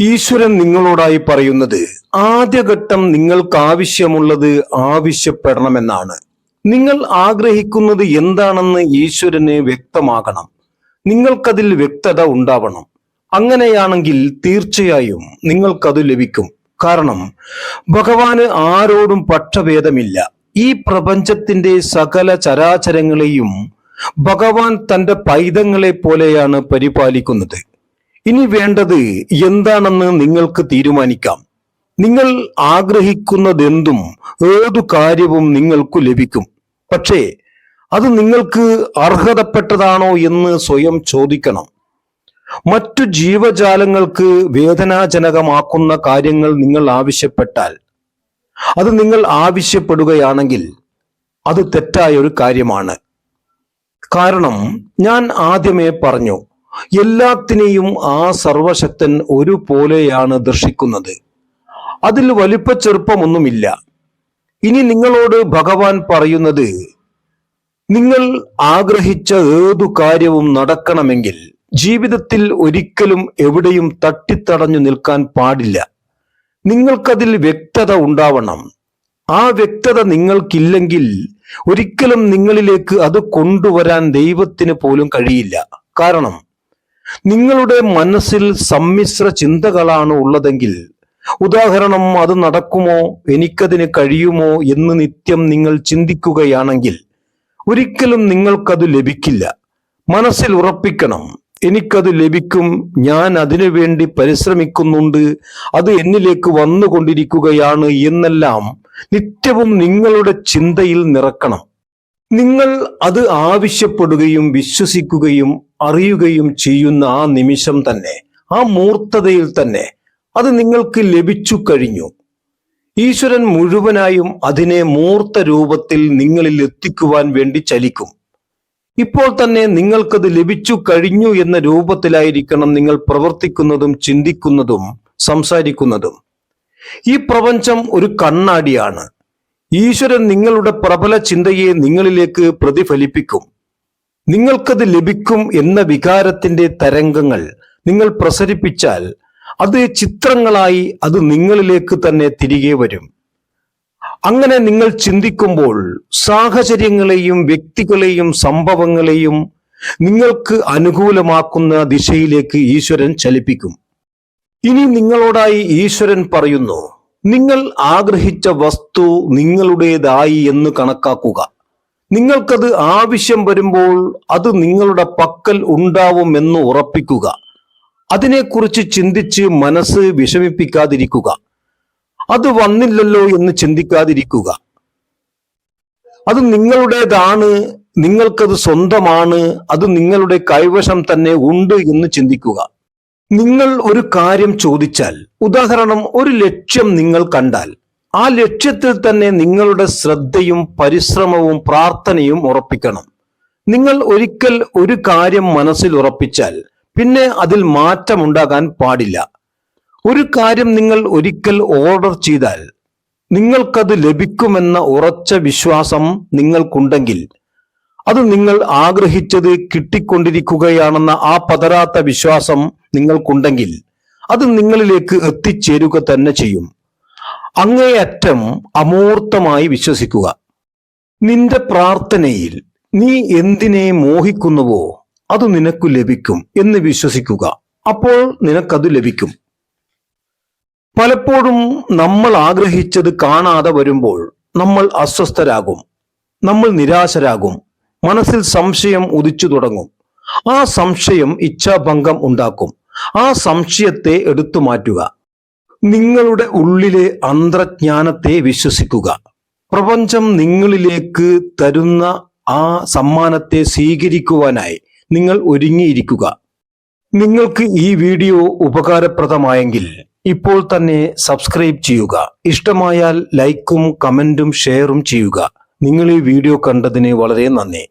ഈശ്വരൻ നിങ്ങളോടായി പറയുന്നത് ആദ്യഘട്ടം നിങ്ങൾക്ക് ആവശ്യമുള്ളത് ആവശ്യപ്പെടണമെന്നാണ്. നിങ്ങൾ ആഗ്രഹിക്കുന്നത് എന്താണെന്ന് ഈശ്വരന് വ്യക്തമാകണം. നിങ്ങൾക്കതിൽ വ്യക്തത ഉണ്ടാവണം. അങ്ങനെയാണെങ്കിൽ തീർച്ചയായും നിങ്ങൾക്കത് ലഭിക്കും. കാരണം ഭഗവാന് ആരോടും പക്ഷഭേദമില്ല. ഈ പ്രപഞ്ചത്തിന്റെ സകല ചരാചരങ്ങളെയും ഭഗവാൻ തന്റെ പൈതങ്ങളെ പോലെയാണ് പരിപാലിക്കുന്നത്. ഇനി വേണ്ടത് എന്താണെന്ന് നിങ്ങൾക്ക് തീരുമാനിക്കാം. നിങ്ങൾ ആഗ്രഹിക്കുന്നതെന്തും ഏതു കാര്യവും നിങ്ങൾക്ക് ലഭിക്കും. പക്ഷേ അത് നിങ്ങൾക്ക് അർഹതപ്പെട്ടതാണോ എന്ന് സ്വയം ചോദിക്കണം. മറ്റു ജീവജാലങ്ങൾക്ക് വേദനാജനകമാക്കുന്ന കാര്യങ്ങൾ നിങ്ങൾ ആവശ്യപ്പെട്ടാൽ അത് നിങ്ങൾ ആവശ്യപ്പെടുകയാണെങ്കിൽ അത് തെറ്റായ ഒരു കാര്യമാണ്. കാരണം ഞാൻ ആദ്യമേ പറഞ്ഞു എല്ലാത്തിനെയും ആ സർവശക്തൻ ഒരുപോലെയാണ് ദർശിക്കുന്നത്. അതിൽ വലിപ്പ ചെറുപ്പമൊന്നുമില്ല. ഇനി നിങ്ങളോട് ഭഗവാൻ പറയുന്നത് നിങ്ങൾ ആഗ്രഹിച്ച ഏതു കാര്യവും നടക്കണമെങ്കിൽ ജീവിതത്തിൽ ഒരിക്കലും എവിടെയും തട്ടിത്തടഞ്ഞു നിൽക്കാൻ പാടില്ല. നിങ്ങൾക്കതിൽ വ്യക്തത ഉണ്ടാവണം. ആ വ്യക്തത നിങ്ങൾക്കില്ലെങ്കിൽ ഒരിക്കലും നിങ്ങളിലേക്ക് അത് കൊണ്ടുവരാൻ ദൈവത്തിന് പോലും കഴിയില്ല. കാരണം നിങ്ങളുടെ മനസ്സിൽ സമ്മിശ്ര ചിന്തകളാണ് ഉള്ളതെങ്കിൽ ഉദാഹരണം അത് നടക്കുമോ? എനിക്കതിന് കഴിയുമോ എന്ന് നിത്യം നിങ്ങൾ ചിന്തിക്കുകയാണെങ്കിൽ ഒരിക്കലും നിങ്ങൾക്കത് ലഭിക്കില്ല. മനസ്സിൽ ഉറപ്പിക്കണം എനിക്കത് ലഭിക്കും ഞാൻ അതിനു വേണ്ടി പരിശ്രമിക്കുന്നുണ്ട് അത് എന്നിലേക്ക് വന്നുകൊണ്ടിരിക്കുകയാണ് എന്നെല്ലാം നിത്യവും നിങ്ങളുടെ ചിന്തയിൽ നിറക്കണം. നിങ്ങൾ അത് ആവശ്യപ്പെടുകയും വിശ്വസിക്കുകയും അറിയുകയും ചെയ്യുന്ന ആ നിമിഷം തന്നെ ആ മൂർത്തതയിൽ തന്നെ അത് നിങ്ങൾക്ക് ലഭിച്ചു കഴിഞ്ഞു. ഈശ്വരൻ മുഴുവനായും അതിനെ മൂർത്ത രൂപത്തിൽ നിങ്ങളിൽ എത്തിക്കുവാൻ വേണ്ടി ചലിക്കും. ഇപ്പോൾ തന്നെ നിങ്ങൾക്കത് ലഭിച്ചു കഴിഞ്ഞു എന്ന രൂപത്തിലായിരിക്കണം നിങ്ങൾ പ്രവർത്തിക്കുന്നതും ചിന്തിക്കുന്നതും സംസാരിക്കുന്നതും. ഈ പ്രപഞ്ചം ഒരു കണ്ണാടിയാണ്. ഈശ്വരൻ നിങ്ങളുടെ പ്രബല ചിന്തയെ നിങ്ങളിലേക്ക് പ്രതിഫലിപ്പിക്കും. നിങ്ങൾക്കത് ലഭിക്കും എന്ന വികാരത്തിന്റെ തരംഗങ്ങൾ നിങ്ങൾ പ്രസരിപ്പിച്ചാൽ അത് ചിത്രങ്ങളായി അത് നിങ്ങളിലേക്ക് തന്നെ തിരികെ വരും. അങ്ങനെ നിങ്ങൾ ചിന്തിക്കുമ്പോൾ സാഹചര്യങ്ങളെയും വ്യക്തികളെയും സംഭവങ്ങളെയും നിങ്ങൾക്ക് അനുകൂലമാക്കുന്ന ദിശയിലേക്ക് ഈശ്വരൻ ചലിപ്പിക്കും. ഇനി നിങ്ങളോടായി ഈശ്വരൻ പറയുന്നു നിങ്ങൾ ആഗ്രഹിച്ച വസ്തു നിങ്ങളുടേതായി എന്ന് കണക്കാക്കുക. നിങ്ങൾക്കത് ആവശ്യം വരുമ്പോൾ അത് നിങ്ങളുടെ പക്കൽ ഉണ്ടാവുമെന്ന് ഉറപ്പിക്കുക. അതിനെക്കുറിച്ച് ചിന്തിച്ച് മനസ്സ് വിഷമിപ്പിക്കാതിരിക്കുക. അത് വന്നില്ലല്ലോ എന്ന് ചിന്തിക്കാതിരിക്കുക. അത് നിങ്ങളുടേതാണ് നിങ്ങൾക്കത് സ്വന്തമാണ് അത് നിങ്ങളുടെ കൈവശം തന്നെ ഉണ്ട് എന്ന് ചിന്തിക്കുക. നിങ്ങൾ ഒരു കാര്യം ചോദിച്ചാൽ ഉദാഹരണം ഒരു ലക്ഷ്യം നിങ്ങൾ കണ്ടാൽ ആ ലക്ഷ്യത്തിൽ തന്നെ നിങ്ങളുടെ ശ്രദ്ധയും പരിശ്രമവും പ്രാർത്ഥനയും ഉറപ്പിക്കണം. നിങ്ങൾ ഒരിക്കൽ ഒരു കാര്യം മനസ്സിൽ ഉറപ്പിച്ചാൽ പിന്നെ അതിൽ മാറ്റമുണ്ടാകാൻ പാടില്ല. ഒരു കാര്യം നിങ്ങൾ ഒരിക്കൽ ഓർഡർ ചെയ്താൽ നിങ്ങൾക്കത് ലഭിക്കുമെന്ന ഉറച്ച വിശ്വാസം നിങ്ങൾക്കുണ്ടെങ്കിൽ അത് നിങ്ങൾ ആഗ്രഹിച്ചത് കിട്ടിക്കൊണ്ടിരിക്കുകയാണെന്ന ആ പതരാത്ത വിശ്വാസം നിങ്ങൾക്കുണ്ടെങ്കിൽ അത് നിങ്ങളിലേക്ക് എത്തിച്ചേരുക തന്നെ ചെയ്യും. അങ്ങേയറ്റം അമൂർത്തമായി വിശ്വസിക്കുക. നിന്റെ പ്രാർത്ഥനയിൽ നീ എന്തിനെ മോഹിക്കുന്നുവോ അത് നിനക്ക് ലഭിക്കും എന്ന് വിശ്വസിക്കുക. അപ്പോൾ നിനക്കത് ലഭിക്കും. പലപ്പോഴും നമ്മൾ ആഗ്രഹിച്ചത് കാണാതെ വരുമ്പോൾ നമ്മൾ അസ്വസ്ഥരാകും. നമ്മൾ നിരാശരാകും. മനസ്സിൽ സംശയം ഉദിച്ചു തുടങ്ങും. ആ സംശയം ഇച്ഛാഭംഗം ഉണ്ടാക്കും. ആ സംശയത്തെ എടുത്തു മാറ്റുക. നിങ്ങളുടെ ഉള്ളിലെ അന്തർജ്ഞാനത്തെ വിശ്വസിക്കുക. പ്രപഞ്ചം നിങ്ങളിലേക്ക് തരുന്ന ആ സമ്മാനത്തെ സ്വീകരിക്കുവാനായി നിങ്ങൾ ഒരുങ്ങിയിരിക്കുക. നിങ്ങൾക്ക് ഈ വീഡിയോ ഉപകാരപ്രദമായെങ്കിൽ ഇപ്പോൾ തന്നെ സബ്സ്ക്രൈബ് ചെയ്യുക. ഇഷ്ടമായാൽ ലൈക്കും കമന്റും ഷെയറും ചെയ്യുക. നിങ്ങൾ ഈ വീഡിയോ കണ്ടതിന് വളരെ നന്ദി.